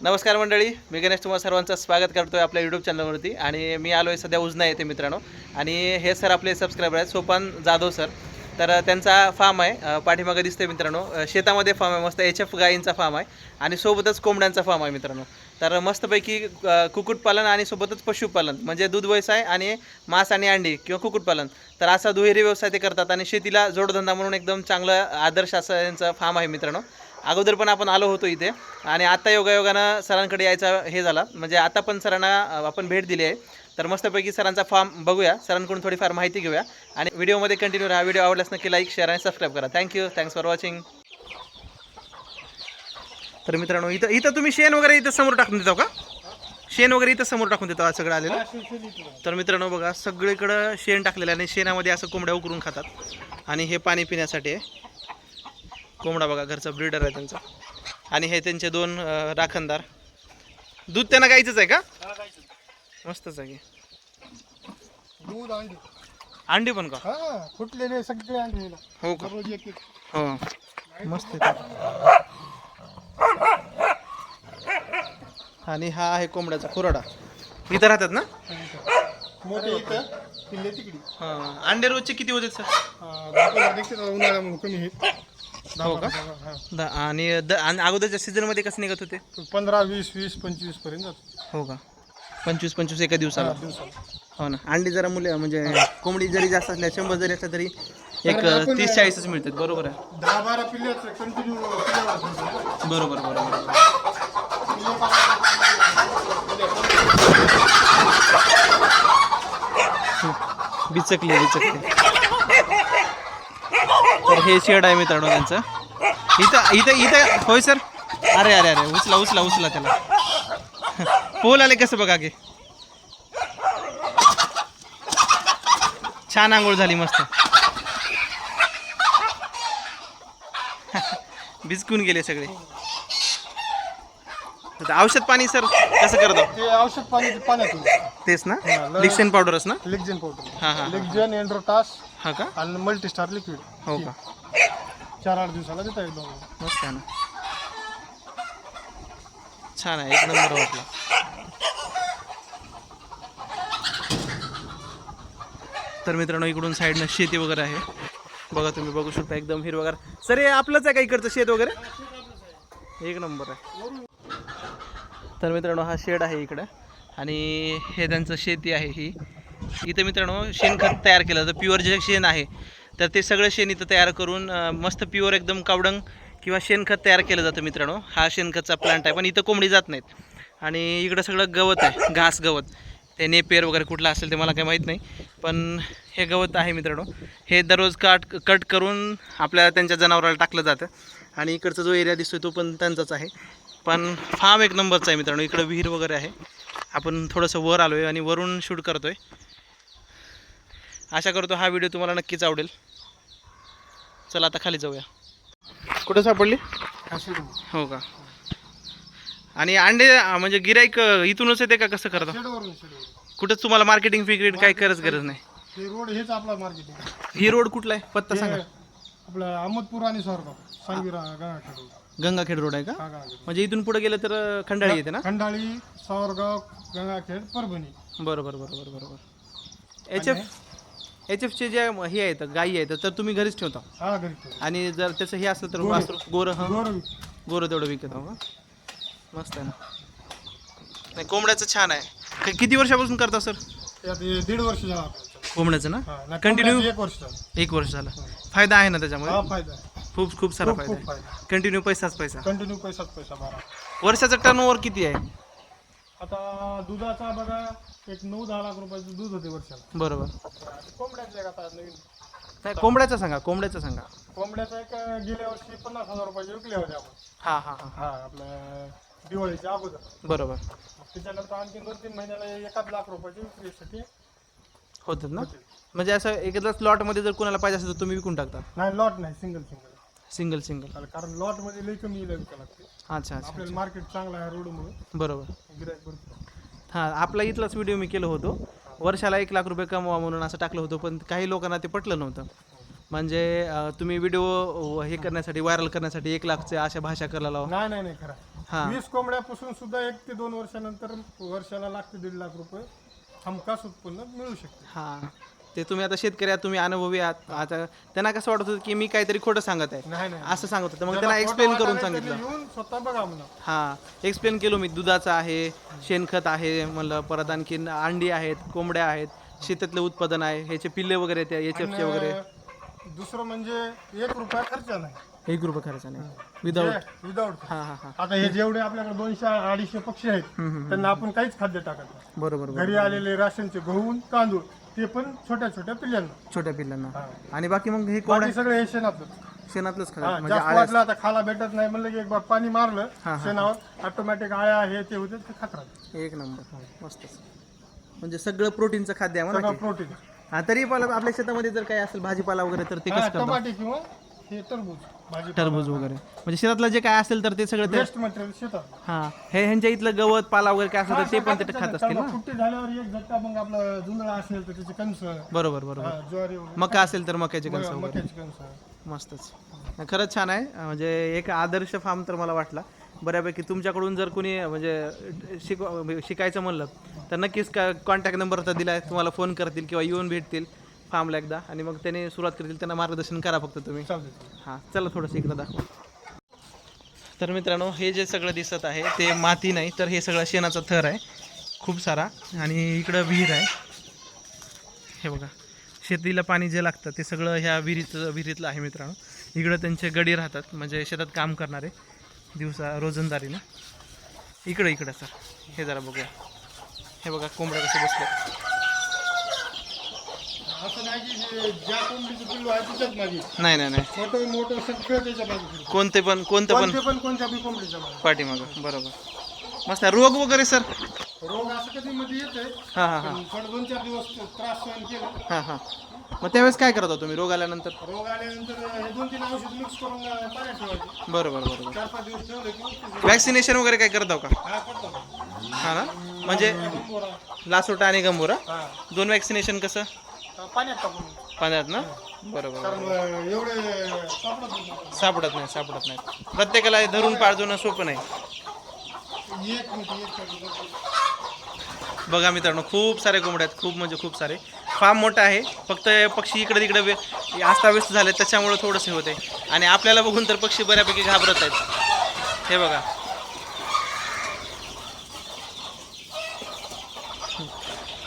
नमस्कार मंडळी मी गणेश तुम्हाला सर्वांचं स्वागत करतो आहे आपल्या यूट्यूब चॅनलवरती आणि मी आलो आहे सध्या उजना येते मित्रांनो. आणि हे सर आपले सबस्क्रायबर आहेत सोपान जाधव सर. तर त्यांचा फार्म आहे पाठीमागं दिसते मित्रांनो. शेतामध्ये फार्म आहे मस्त एच एफ गायींचा फार्म आहे. आणि सोबतच कोंबड्यांचा फार्म आहे मित्रांनो. तर मस्तपैकी कुक्कुटपालन आणि सोबतच पशुपालन म्हणजे दूध व्यवसाय आणि मांस आणि अंडी किंवा कुक्कुटपालन. तर असा दुहेरी व्यवसाय ते करतात आणि शेतीला जोडधंदा म्हणून एकदम चांगलं आदर्श असं यांचं फार्म आहे मित्रांनो. अगोदर पण आपण आलो होतो इथे. आणि आता योगायोगानं सरांकडे यायचा हे झाला. म्हणजे आता पण सरांना आपण भेट दिली आहे. तर मस्तपैकी सरांचा फॉर्म बघूया. सरांकडून थोडीफार माहिती घेऊया. आणि व्हिडिओमध्ये कंटिन्यू राहा. व्हिडिओ आवडल्यास नक्की लाईक शेअर आणि सबस्क्राईब करा. Thank you thanks for watching तर मित्रांनो इथं इथं तुम्ही शेण वगैरे इथं समोर टाकून देतो हो का? शेण वगैरे इथं समोर टाकून देतो हो, सगळं आलेलं. तर मित्रांनो बघा सगळीकडं शेण टाकलेलं आणि शेणामध्ये असं कोंबड्या उकरून खातात. आणि हे पाणी पिण्यासाठी आहे. कोंबडा बघा घरचा ब्रीडर आहे त्यांचा. आणि हे त्यांचे दोन राखणदार. दूध त्यांना गायचंच आहे का? मस्तच आहे की. दूध अंडी अंडी पण का? हा फुटलेले सगळे अंडी. हो का? दररोज एक एक. हो. मस्त आहे. आणि हा आहे कोंबड्याचा खुराडा इथं राहतात ना? मोठे इथं तिकडी. हां. अंडे रोजचे किती होते सर? उन्हाळ्यामध्ये कमी आहेत. हो का? हा. द- आणि द आणि अगोदरच्या सीझनमध्ये कसं निघत होते? पंधरा वीस वीस पंचवीसपर्यंत जातो. हो का? पंचवीस पंचवीस एका दिवसाला? हा, दिवसाला. हो ना. अंडी जरा मुले म्हणजे कोंबडी जरी जास्त असल्या शंभर जरी असल्या तरी एक तीस चाळीसच मिळतात. बरोबर आहे. दहा बारा पिल्ले कंटिन्यू बरोबर बरोबर. बिचकली बिचकली. तर हे शेड आहे मित्रांनो त्यांचं. इथं इथं इथं होय सर? अरे अरे अरे उचला उचला उचला त्याला. पोल आले कसं बघा की छान आंघोळ झाली मस्त. भिजकून गेले सगळे. औषध पाणी सर कसं करतो? ते औषध पाणी पाण्यातून. तेच ना? लिक्सेन पावडरच ना? लेक्झेन पावडर हा, हा. लेक्झेन एन्ड्रोटास हा का? आणि मल्टीस्टार लिक्विड हो का? चार आठ दिवसाला देता येईल दोघं. मस्त आहे ना. छान आहे एक नंबर वाटला. तर मित्रांनो इकडून साईडनं शेती वगैरे आहे. बघा तुम्ही बघू शकता एकदम हिरवगार. सर हे आपलंच आहे का इकडचं शेत वगैरे? एक नंबर आहे. तर मित्रांनो हा शेड आहे इकडं. आणि हे त्यांचं शेती आहे ही. इथं मित्रांनो शेणखत तयार केलं तर प्युअर जे शेण आहे तर ते सगळं शेण इथं तयार करून मस्त प्युअर एकदम कावडंग किंवा शेणखत तयार केलं जातं मित्रांनो. हा शेणखतचा प्लांट आहे पण इथं कोंबडी जात नाहीत. आणि इकडं सगळं गवत आहे घास गवत. ते नेपेर वगैरे कुठलं असेल ते मला काही माहीत नाही पण हे गवत आहे मित्रांनो. हे दररोज काट कट करून आपल्या त्यांच्या जनावराला टाकलं जातं. आणि इकडचा जो एरिया दिसतोय तो पण त्यांचाच आहे. पण फार्म एक नंबरचा आहे मित्रांनो इकडं विहीर वगैरे आहे. आपण थोडंसं वर आलो आहे आणि वरून शूट करतो आहे आशा करतो हा व्हिडिओ तुम्हाला नक्कीच आवडेल. चला आता खाली जाऊया. कुठं सापडली? हा, हो का? आणि अंडे म्हणजे गिराईक इथूनच येते का कसं करता? कुठंच तुम्हाला मार्केटिंग फिकेट काही करत गरज नाही. हे रोड हेच आपला मार्केटिंग ही रोड कुठला आहे? पत्ता सांगा. आपलं अहमदपूर आणि स्वारगाव गंगाखेड रोड. गंगाखेड रोड आहे का? म्हणजे इथून पुढे गेलं तर खंडाळी येते ना? खंडाळी सावरगाव गंगाखेड परभणी. बरोबर बरोबर बरोबर. एच एफ एच एफचे जे हे आहेत गायी आहेत तर तुम्ही घरीच ठेवता? हा घरी. आणि जर त्याचं हे असलं तर गोरं. वासरू गोरं हं? गोरं गोरं तेवढं विकत का मस्त आहे ना. नाही कोंबड्याचं छान आहे. क- किती वर्षापासून करता सर? त्यात हे दीड वर्ष झालं. आपल्याला. कोंबड्याचं ना? कोंबड्याचं एक वर्ष झालं. एक वर्ष झालं. फायदा आहे ना त्याच्यामध्ये फायदा आहे. खूप खूप सारा खूप फायदा खूप आहे. फायदा कंटिन्यू पैसाच पैसा. कंटिन्यू पैसाच पैसा बारा. वर्षाचा टर्न किती आहे? आता दुधाचा बघा एक नऊ दहा लाख रुपयाचं दूध होते वर्षाला. बरोबर. कोंबड्याचं एक आता नवीन? कोंबड्याचा सांगा कोंबड्याचा सांगा. कोंबड्याचा एक गेल्या वर्षी पन्नास हजार रुपयाचे विकले होते आपण. हां हां हां. हा आपल्या दिवाळीच्या अगोदर. बरोबर. मग त्याच्यानंतर आणखी दोन तीन महिन्याला एकाच लाख रुपयाची विक्रीसाठी होतात ना? होते. म्हणजे असं एखाद्याच लॉटमध्ये जर कोणाला पाहिजे असेल तर तुम्ही विकून टाकता. नाही लॉट नाही सिंगल सिंगल सिंगल सिंगल. कारण लॉटमध्ये लई कमी विकायला लागते? अच्छा अच्छा आपल्याला मार्केट चांगलं आहे रोडमुळे. बरोबर. गिरायक भरपूर हां आपला इथलाच व्हिडिओ मी केलं होतो. वर्षाला एक लाख रुपये कमवा म्हणून असं टाकलं होतं पण काही लोकांना ते पटलं नव्हतं. म्हणजे अं, तुम्ही व्हिडिओ हे करण्यासाठी व्हायरल करण्यासाठी एक लाखचे अशा भाषा करायला लावा. नाही नाही नाही खरं हा. वीस कोंबड्यापासून सुद्धा एक ते दोन वर्षानंतर वर्षाला लाख ते दीड लाख रुपये. हमखास उत्पन्न मिळू शकते. हा. ते तुम्ही आता शेतकरी आहात तुम्ही अनुभवी आहात. आता त्यांना कसं वाटत होतं की मी काहीतरी खोटं सांगत आहे? नाही नाही. असं सांगत होतं. मग त्यांना एक्सप्लेन करून सांगितलं. त्यांनी येऊन स्वतः बघा म्हणा. हा. एक्सप्लेन केलो मी. दुधाचं आहे शेणखत आहे म्हणलं परत आणखी अंडी आहेत कोंबड्या आहेत शेतातलं उत्पादन आहे ह्याचे पिल्ले वगैरे त्या एच एफचे वगैरे. आणि दुसरं म्हणजे एक रुपया खर्च नाही. एक रुपये खर्च नाही. विदाऊट विदाऊट हा हा हा. आता हे जेवढे आपल्याकडे दोनशे अडीचशे पक्षी आहेत त्यांना आपण काहीच खाद्य टाकत नाही. बरोबर बरोबर. घरी आलेले राशनचे गहू तांदूळ ते पण छोट्या छोट्या पिल्यांना छोट्या पिल्लांना. हा. आणि बाकी मग हे कोंबड्या बाकी सगळे हे शेणातलं शेणातलंच हा, खातात म्हणजे जास्त आळ्या वाटलं आता खाला भेटत नाही म्हणलं की एक बार पाणी मारलं हा, हा. शेणावर ऑटोमॅटिक आळ्या हे ते होते ते खात राहते एक नंबर. मस्तच म्हणजे सगळं प्रोटीनचं खाद्य आहे म्हणा सगळं की. प्रोटीन. हा तरी पण आपल्या शेतामध्ये जर काही असेल भाजीपाला वगैरे तर ते कसं करतात? टमाटे किंवा हे टरबूज. टरबूज वगैरे. म्हणजे शेतातलं जे काय असेल तर ते सगळं ते वेस्ट मटेरियल शेतात. हा. हे ह्यांच्या इथलं गवत पाला वगैरे काय असेल तर ते पण ते खात असतील ना? फुट्टी झाल्यावर एक झटका मग आपलं जुंधळा असेल तर त्याचे कंस बरोबर बरोबर. हा, ज्वारी वगैरे. मका असेल तर मक्याचे कणस वगैरे. मक्याचे कंस मस्तच. खरंच छान आहे. म्हणजे एक आदर्श फार्म तर मला वाटला. बऱ्यापैकी तुमच्याकडून जर कोणी म्हणजे शिक शिकायचं म्हणलं तर नक्कीच का कॉन्टॅक्ट नंबर तर दिला आहे तुम्हाला फोन करतील किंवा येऊन भेटतील. फार्मला एकदा आणि मग त्याने सुरुवात करतील त्यांना मार्गदर्शन करा फक्त तुम्ही. हां चला थोडंसं इकडं दाखवा. तर मित्रांनो हे जे सगळं दिसत आहे ते माती नाही तर हे सगळं शेणाचा थर आहे. खूप सारा आणि इकडं विहीर आहे. हे बघा शेतीला पाणी जे लागतं ते सगळं ह्या विहिरीचं विहिरीतलं आहे मित्रांनो. इकडं त्यांचे गडी राहतात म्हणजे शेतात काम करणारे दिवसा रोजंदारीनं. इकडं इकडं सर. हे जरा बघूया. हे बघा कोंबड्या कसे बसले असं नाही की जे- ज्या कोंबडीचं पिल्लू आहे तिच्याच मागे नाही नाही नाही. मोठं मोठं सगळं त्याच्यामागे कोणते पण कोणतं पण कोणते पण कोणत्या बी कोंबडीच्या मागे पाठीमागं. बरोबर. मस्त आहे. रोग वगैरे सर? रोग असं कधी मध्ये येते हां हां हां. दोन चार दिवस त्रास सहन केला. हां हां. मग त्यावेळेस काय करत होता तुम्ही रोग आल्यानंतर? रोग आल्यानंतर हे दोन तीन औषध मिक्स करून अं, पाण्यात ठेवायचे. बरोबर बरोबर. चार पाच दिवस ठेवले की वॅक्सिनेशन वगैरे काय करत आहो का? हा करतो हां ना? म्हणजे. लासोटा आणि गंभोरा हा? दोन वॅक्सिनेशन कसं? पाण्यात टाकून. पाण्यात ना? बरोबर कारण अं, एवढे सापडत नाही. सापडत नाही सापडत नाही. प्रत्येकाला हे धरून पाळजणं सोपं नाही. एक मिनिट एक मिनिट बघा मित्रांनो खूप सारे कोंबड्या आहेत खूप म्हणजे खूप सारे. फार्म मोठा आहे फक्त पक्षी इकडे तिकडे वे- अस्ताव्यस्त झाले त्याच्यामुळे थोडंसे होते आणि आपल्याला बघून तर पक्षी बऱ्यापैकी घाबरत आहेत. हे बघा.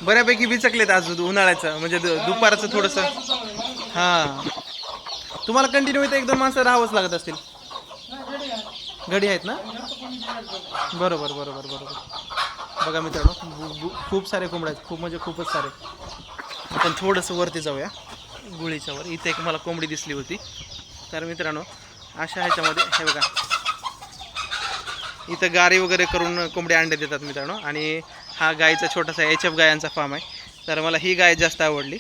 बऱ्यापैकी बिचकलेत आज उन्हाळ्याचं म्हणजे दुपारचं थोडंसं. हां. तुम्हाला कंटिन्यू इथं एक दोन माणसं राहावंच लागत असतील. घडी आहेत ना? बरोबर बरोबर बरोबर. बघा मित्रांनो खूप सारे कोंबड्या आहेत खूप म्हणजे खूपच सारे. आपण थोडंसं वरती जाऊया गुळीच्या वर. इथे एक मला कोंबडी दिसली होती. तर मित्रांनो अशा ह्याच्यामध्ये हे बघा. इथं गारी वगैरे करून कोंबडी अंडे देतात मित्रांनो. आणि हा गायचा छोटासा एच एफ गायांचा फार्म आहे. तर मला ही गाय जास्त आवडली.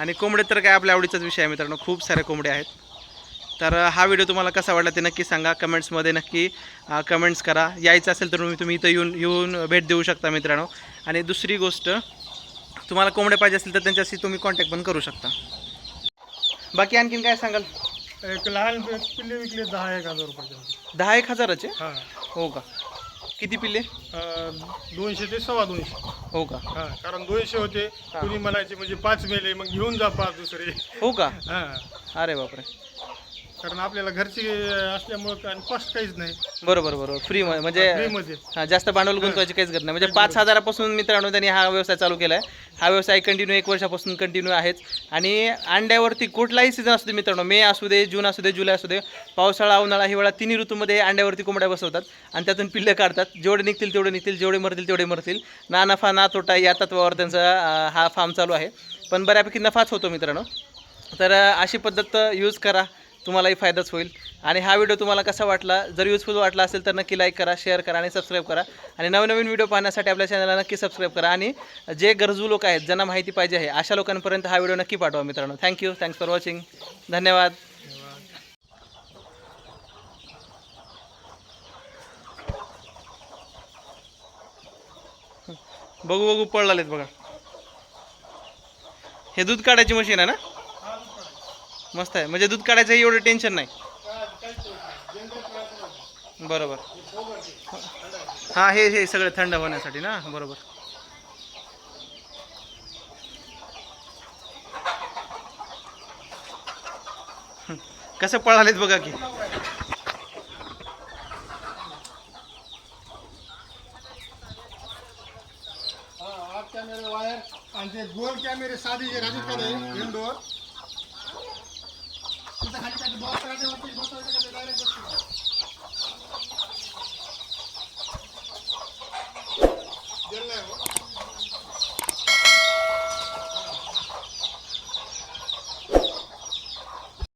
आणि कोंबडे तर काय आपल्या आवडीचाच विषय आहे मित्रांनो. खूप सारे कोंबडे आहेत. तर हा व्हिडिओ तुम्हाला कसा वाटला ते नक्की सांगा. कमेंट्समध्ये नक्की कमेंट्स करा. यायचं असेल तर तुम्ही तुम्ही इथं येऊन येऊन भेट देऊ शकता मित्रांनो. आणि दुसरी गोष्ट तुम्हाला कोंबडे पाहिजे असेल तर त्यांच्याशी तुम्ही कॉन्टॅक्ट पण करू शकता. बाकी आणखीन काय सांगाल? एक लहान पिल्ले विकले दहा एक हजार रुपयाचे. दहा एक हजाराचे? हो का? किती पिल्ले? अं, दोनशे ते सव्वा दोनशे. हो का? हा कारण दोनशे होते कुणी म्हणायचे म्हणजे पाच मेले मग घेऊन जा पाच दुसरे. हो का? हा. अरे बापरे. कारण आपल्याला घरची असल्यामुळं आणि कॉस्ट काहीच नाही. बरोबर बरोबर. फ्री म्हणजे फ्रीमध्ये हा जास्त भांडवल गुंतवायची काहीच गरज नाही. म्हणजे पाच हजारापासून मित्रांनो त्यांनी हा व्यवसाय चालू केला आहे हा व्यवसाय कंटिन्यू एक वर्षापासून कंटिन्यू आहेच. आणि अंड्यावरती कुठलाही सीझन असू दे मित्रांनो मे असू दे जून असू दे जुलै असू दे पावसाळा उन्हाळा हिवाळा तिन्ही ऋतूमध्ये अंड्यावरती कोंबड्या बसवतात आणि त्यातून पिल्ले काढतात. जेवढे निघतील तेवढे निघतील जेवढे मरतील तेवढे मरतील. ना नफा ना तोटा या तत्वावर त्यांचा अं, हा फार्म चालू आहे. पण बऱ्यापैकी नफाच होतो मित्रांनो. तर अ, अशी पद्धत यूज करा. तुम्हालाही फायदाच होईल. आणि हा व्हिडिओ तुम्हाला कसा वाटला जर युजफुल वाटला असेल तर नक्की लाईक करा शेअर करा आणि सबस्क्राईब करा. आणि नवनवीन व्हिडिओ पाहण्यासाठी आपल्या चॅनलला नक्की सबस्क्राईब करा. आणि जे गरजू लोक आहेत ज्यांना माहिती पाहिजे आहे अशा लोकांपर्यंत हा व्हिडिओ नक्की पाठवा मित्रांनो. थँक्यू थँक्स फॉर वॉचिंग धन्यवाद. बघू बघू पडलालेत बघा. हे दूध काढायची मशीन आहे ना? मस्त आहे. म्हणजे दूध काढायचं एवढं टेन्शन नाही. बरोबर. हा हे हे सगळं थंड होण्यासाठी ना? बरोबर. कसं पळालेत बघा की. कॅमेरे वायर आणि ते गोल कॅमेरे साधी जे राहतात का ते इंडोर तिथं खाली काय बॉक्स राहते वरती